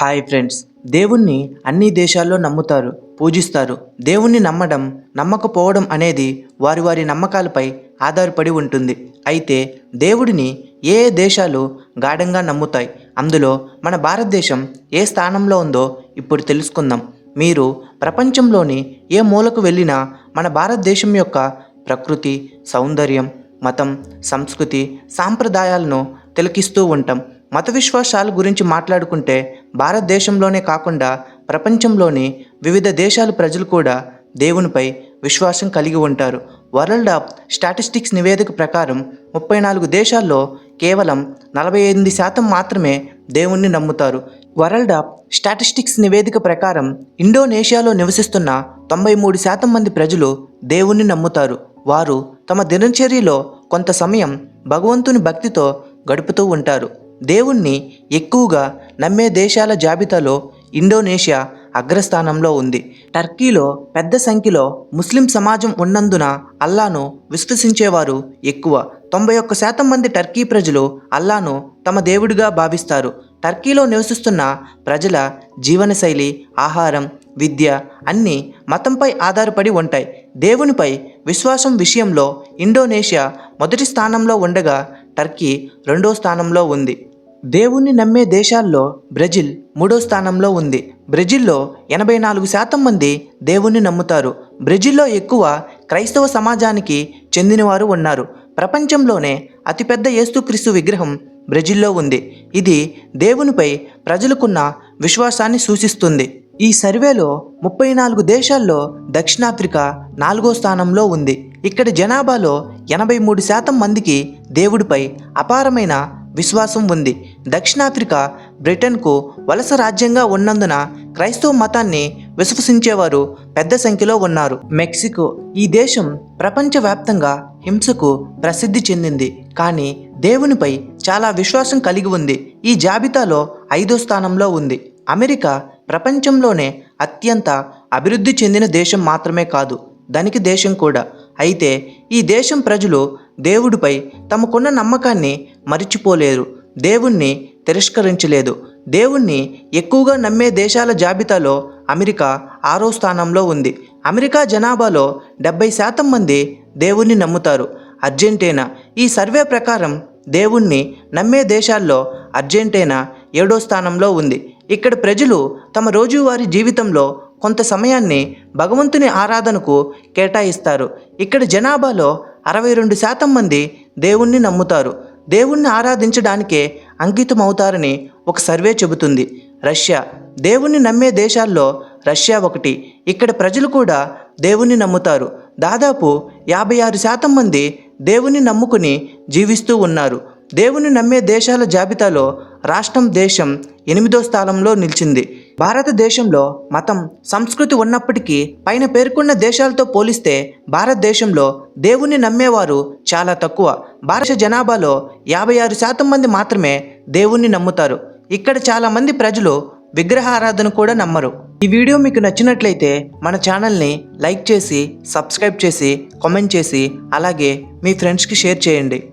Hi friends. దేవుణ్ణి అన్ని దేశాల్లో నమ్ముతారు పూజిస్తారు. దేవుణ్ణి నమ్మడం నమ్మకపోవడం అనేది వారి వారి నమ్మకాలపై ఆధారపడి ఉంటుంది. అయితే దేవుడిని ఏ ఏ దేశాలు గాఢంగా నమ్ముతాయి? అందులో మన భారతదేశం ఏ స్థానంలో ఉందో ఇప్పుడు తెలుసుకుందాం. మీరు ప్రపంచంలోని ఏ మూలకు వెళ్ళినా మన భారతదేశం యొక్క ప్రకృతి సౌందర్యం మతం సంస్కృతి సాంప్రదాయాలను తిలకిస్తూ ఉంటాం. మత విశ్వాసాల గురించి మాట్లాడుకుంటే భారతదేశంలోనే కాకుండా ప్రపంచంలోని వివిధ దేశాల ప్రజలు కూడా దేవునిపై విశ్వాసం కలిగి ఉంటారు. వరల్డ్ ఆఫ్ స్టాటిస్టిక్స్ నివేదిక ప్రకారం ముప్పై నాలుగు దేశాల్లో కేవలం నలభై ఎనిమిది శాతం మాత్రమే దేవుణ్ణి నమ్ముతారు. వరల్డ్ ఆఫ్ స్టాటిస్టిక్స్ నివేదిక ప్రకారం ఇండోనేషియాలో నివసిస్తున్న తొంభై మూడు శాతం మంది ప్రజలు దేవుణ్ణి నమ్ముతారు. వారు తమ దినచర్యలో కొంత సమయం భగవంతుని భక్తితో గడుపుతూ ఉంటారు. దేవుణ్ణి ఎక్కువగా నమ్మే దేశాల జాబితాలో ఇండోనేషియా అగ్రస్థానంలో ఉంది. టర్కీలో పెద్ద సంఖ్యలో ముస్లిం సమాజం ఉన్నందున అల్లాను విశ్వసించేవారు ఎక్కువ. తొంభై ఒక్క శాతం మంది టర్కీ ప్రజలు అల్లాను తమ దేవుడిగా భావిస్తారు. టర్కీలో నివసిస్తున్న ప్రజల జీవనశైలి ఆహారం విద్య అన్నీ మతంపై ఆధారపడి ఉంటాయి. దేవునిపై విశ్వాసం విషయంలో ఇండోనేషియా మొదటి స్థానంలో ఉండగా టర్కీ రెండో స్థానంలో ఉంది. దేవుణ్ణి నమ్మే దేశాల్లో బ్రెజిల్ మూడో స్థానంలో ఉంది. బ్రెజిల్లో ఎనభై నాలుగు శాతం మంది దేవుణ్ణి నమ్ముతారు. బ్రెజిల్లో ఎక్కువ క్రైస్తవ సమాజానికి చెందినవారు ఉన్నారు. ప్రపంచంలోనే అతిపెద్ద యేసుక్రీస్తు విగ్రహం బ్రెజిల్లో ఉంది. ఇది దేవునిపై ప్రజలకున్న విశ్వాసాన్ని సూచిస్తుంది. ఈ సర్వేలో ముప్పై నాలుగు దేశాల్లో దక్షిణాఫ్రికా నాలుగో స్థానంలో ఉంది. ఇక్కడ జనాభాలో ఎనభై మూడు శాతం మందికి దేవుడిపై అపారమైన విశ్వాసం ఉంది. దక్షిణాఫ్రికా బ్రిటన్కు వలస రాజ్యంగా ఉన్నందున క్రైస్తవ మతాన్ని విశ్వసించేవారు పెద్ద సంఖ్యలో ఉన్నారు. మెక్సికో ఈ దేశం ప్రపంచవ్యాప్తంగా హింసకు ప్రసిద్ధి చెందింది. కానీ దేవునిపై చాలా విశ్వాసం కలిగి ఉంది. ఈ జాబితాలో ఐదో స్థానంలో ఉంది. అమెరికా ప్రపంచంలోనే అత్యంత అభివృద్ధి చెందిన దేశం మాత్రమే కాదు ధనిక దేశం కూడా. అయితే ఈ దేశం ప్రజలు దేవుడిపై తమకున్న నమ్మకాన్ని మరిచిపోలేరు. దేవుణ్ణి తిరస్కరించలేదు. దేవుణ్ణి ఎక్కువగా నమ్మే దేశాల జాబితాలో అమెరికా ఆరో స్థానంలో ఉంది. అమెరికా జనాభాలో డెబ్బై శాతం మంది దేవుణ్ణి నమ్ముతారు. అర్జెంటీనా ఈ సర్వే ప్రకారం దేవుణ్ణి నమ్మే దేశాల్లో అర్జెంటీనా ఏడో స్థానంలో ఉంది. ఇక్కడ ప్రజలు తమ రోజువారీ జీవితంలో కొంత సమయాన్ని భగవంతుని ఆరాధనకు కేటాయిస్తారు. ఇక్కడ జనాభాలో అరవై రెండు శాతం మంది దేవుణ్ణి నమ్ముతారు. దేవుణ్ణి ఆరాధించడానికే అంకితం అవుతారని ఒక సర్వే చెబుతుంది. రష్యా. దేవుణ్ణి నమ్మే దేశాల్లో రష్యా ఒకటి. ఇక్కడ ప్రజలు కూడా దేవుణ్ణి నమ్ముతారు. దాదాపు యాభై ఆరు శాతం మంది దేవుణ్ణి నమ్ముకుని జీవిస్తూ ఉన్నారు. దేవుని నమ్మే దేశాల జాబితాలో రాష్ట్రం దేశం ఎనిమిదో స్థానంలో నిలిచింది. భారతదేశంలో మతం సంస్కృతి ఉన్నప్పటికీ పైన పేర్కొన్న దేశాలతో పోలిస్తే భారతదేశంలో దేవుణ్ణి నమ్మేవారు చాలా తక్కువ. భారత జనాభాలో యాభై ఆరు శాతం మంది మాత్రమే దేవుణ్ణి నమ్ముతారు. ఇక్కడ చాలామంది ప్రజలు విగ్రహారాధన కూడా నమ్మరు. ఈ వీడియో మీకు నచ్చినట్లయితే మన ఛానల్ని లైక్ చేసి సబ్స్క్రైబ్ చేసి కామెంట్ చేసి అలాగే మీ ఫ్రెండ్స్కి షేర్ చేయండి.